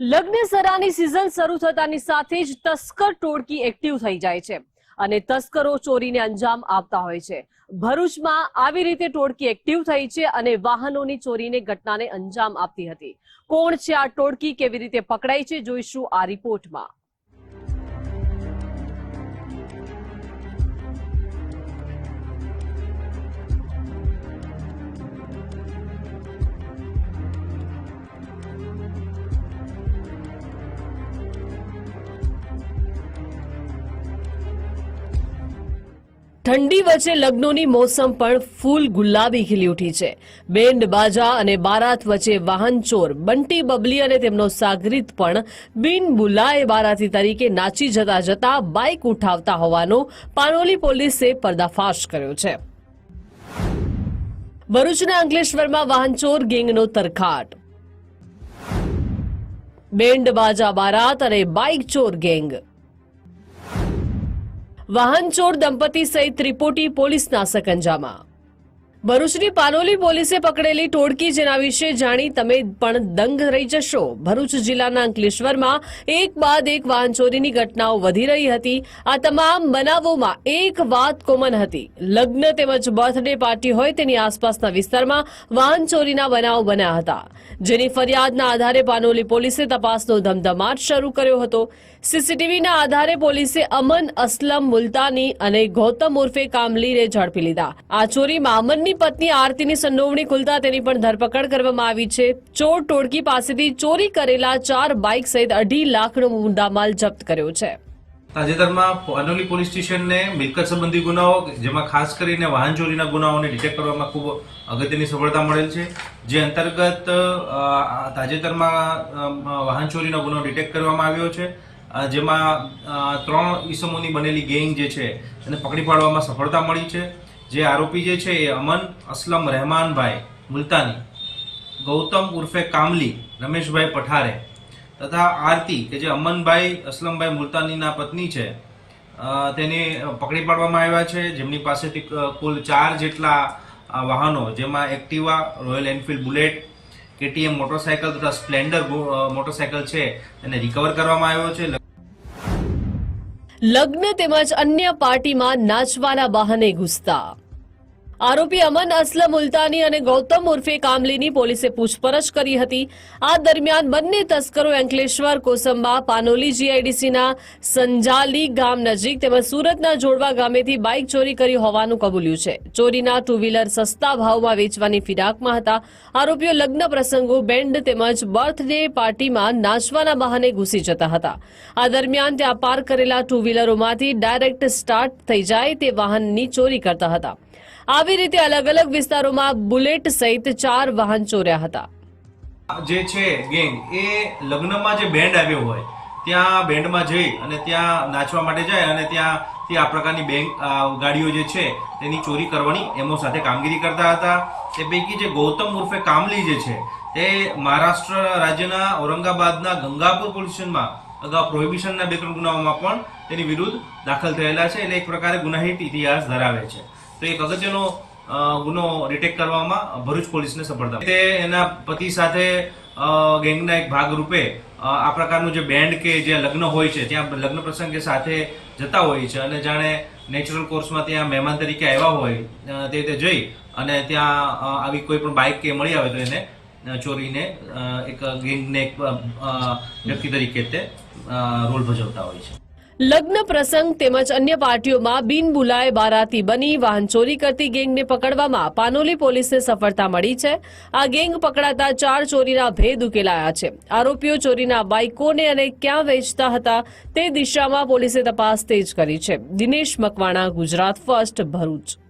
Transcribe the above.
લગ્ન સરાની સિઝન શરૂ થતાની સાથે જ તસ્કર ટોળકી એક્ટિવ થઈ જાય છે અને તસ્કરો ચોરીને અંજામ આપતા હોય છે. ભરૂચમાં આવી રીતે ટોળકી એક્ટિવ થઈ છે અને વાહનોની ચોરીને ઘટનાને અંજામ આપતી હતી. કોણ છે આ ટોળકી કેવી રીતે પકડાઈ છે? જોઈશું આ રિપોર્ટમાં ઠંડી વચ્ચે લગ્નોની મોસમ પણ ફૂલ ગુલાબી ખીલી ઉઠી છે. બેન્ડ બાજા અને બારાત વચ્ચે વાહન ચોર, બંટી બબલી અને તેમનો સાગરીત પણ બિન બુલાએ બારાતી તરીકે નાચી જતા જતા બાઇક ઉઠાવતા હોવાનો પાનોલી પોલીસે પર્દાફાશ કર્યો છે. ભરૂચના અંકલેશ્વરમાં વાહનચોર ગેંગનો તરખાટ. બેન્ડ બાજા, બારાત અને બાઇક ચોર ગેંગ. વાહન ચોર દંપતી સહિત ત્રિપોટી પોલીસના સકંજામાં. ભરૂચની પાનોલી પોલીસે પકડેલી ટોળકી જેના વિશે જાણી તમે પણ દંગ રહી જશો. ભરૂચ જિલ્લાના અંકલેશ્વરમાં એક બાદ એક વાહન ચોરીની ઘટનાઓ વધી રહી હતી. આ તમામ બનાવોમાં એક વાત કોમન હતી. લગ્ન તેમજ બર્થડે પાર્ટી હોય તેની આસપાસના વિસ્તારમાં વાહન ચોરીના બનાવો બન્યા હતા. જેની ફરિયાદના આધારે પાનોલી પોલીસે તપાસનો ધમધમાટ શરૂ કર્યો હતો. સીસીટીવીના આધારે પોલીસે અમન અસલમ મુલતાની અને ગૌતમ ઉર્ફે કામલીને ઝડપી લીધા. આ ચોરીમાં અમનની પત્ની આરતીની સંડોવણી ખુલતા તેની પણ ધરપકડ કરવામાં આવી છે. ચોર ટોળકી પાસેથી ચોરી કરેલા ચાર બાઇક સહિત અઢી લાખનો મુદ્દામાલ જપ્ત કર્યો છે. તાજેતરમાં અનોલી પોલીસ સ્ટેશનને મિલકત સંબંધી ગુનાઓ, જેમાં ખાસ કરીને વાહન ચોરીના ગુનાઓને ડિટેક્ટ કરવામાં ખૂબ અગત્યની સફળતા મળેલ છે. જે અંતર્ગત તાજેતરમાં વાહન ચોરીનો ગુનો ડિટેક્ટ કરવામાં આવ્યો છે. જેમાં ત્રણ ઈસમોની બનેલી ગેંગ જે છે એને પકડી પાડવામાં સફળતા મળી છે. જે આરોપી જે છે એ અમન અસલમ રહેમાનભાઈ મુલતાની, ગૌતમ ઉર્ફે કામલી, રમેશભાઈ પઠારે તથા આરતી કે જે અમનભાઈ અસલમભાઈ મુલતાનીના પત્ની છે તેને પકડી પાડવામાં આવ્યા છે. જેમની પાસેથી કુલ ચાર જેટલા વાહનો, જેમાં Activa, Royal Enfield Bullet, KTM motorcycle તથા સ્પ્લેન્ડર મોટરસાયકલ છે, તેને રિકવર કરવામાં આવ્યો છે. લગ્ન તેમજ અન્ય પાર્ટીમાં નાચવાના બહાને ઘૂસતા. આરોપી અમન અસલમ મુલતાની અને ગૌતમ ઉર્ફે કામલીની પોલીસે પૂછપરછ કરી હતી. આ દરમિયાન બંને તસ્કરો અંકલેશ્વર કોસંબા, પાનોલી જીઆઈડીસીના સંજાલી ગામ નજીક તેમજ સુરતના જોડવા ગામેથી બાઇક ચોરી કરી હોવાનું કબૂલ્યું છે. ચોરીના ટુ વ્હીલર સસ્તા ભાવમાં વેચવાની ફિરાકમાં હતા. આરોપીઓ લગ્ન પ્રસંગો, બેન્ડ તેમજ બર્થડે પાર્ટીમાં નાચવાના બહાને ઘૂસી જતા હતા. આ દરમિયાન ત્યાં પાર્ક કરેલા ટુ વ્હીલરોમાંથી ડાયરેક્ટ સ્ટાર્ટ થઈ જાય તે વાહનની ચોરી કરતા હતા. આવી રીતે અલગ અલગ વિસ્તારોમાં બુલેટ સહિત ચાર વાહન ચોર્યા હતા. જે છે ગેંગ, એ લગ્નમાં જે બેન્ડ આવ્યો હોય, ત્યાં બેન્ડમાં જઈ અને ત્યાં નાચવા માટે જાય અને ત્યાંથી આ પ્રકારની બેંક ગાડીઓ જે છે, તેની ચોરી કરવાની એમો સાથે કામગીરી કરતા હતા. તે પૈકી જે ગૌતમ ઉર્ફે કામલી જે છે, તે મહારાષ્ટ્ર રાજ્યના ઔરંગાબાદના ગંગાપુર પોલીસ સ્ટેશનમાં અગાઉ પ્રોહિબિશનના બે ત્રણ ગુનાઓમાં પણ તેની વિરુદ્ધ દાખલ થયેલા છે. એટલે એક પ્રકારે ગુનાહિત ઇતિહાસ ધરાવે છે. તો એક અગત્યનો ગુનો ડિટેક્ટ કરવામાં ભરૂચ પોલીસને સફળતા તે એના પતિ સાથે ગેંગના એક ભાગ રૂપે આ પ્રકારનું જે બેન્ડ કે જે લગ્ન હોય છે ત્યાં લગ્ન પ્રસંગે સાથે જતા હોય છે અને જાણે નેચરલ કોર્સમાં ત્યાં મહેમાન તરીકે આવ્યા હોય તે રીતે જઈ અને ત્યાં આવી કોઈ પણ બાઇક કે મળી આવે તો એને ચોરીને એક ગેંગને એક વ્યક્તિ તરીકે તે રોલ ભજવતા હોય છે. લગ્ન પ્રસંગ તેમજ અન્ય પાર્ટીઓમાં બિન બુલાય બારાતી બની વાહન ચોરી કરતી ગેંગને પકડવામાં પાનોલી પોલીસને સફળતા મળી છે. આ ગેંગ પકડાતા ચાર ચોરીના ભેદ ઉકેલાયા છે. આરોપીઓ ચોરીના બાઇકોને અને ક્યાં વેચતા હતા તે દિશામાં પોલીસે તપાસ તેજ કરી છે. દિનેશ મકવાણા, ગુજરાત ફર્સ્ટ ભરૂચ.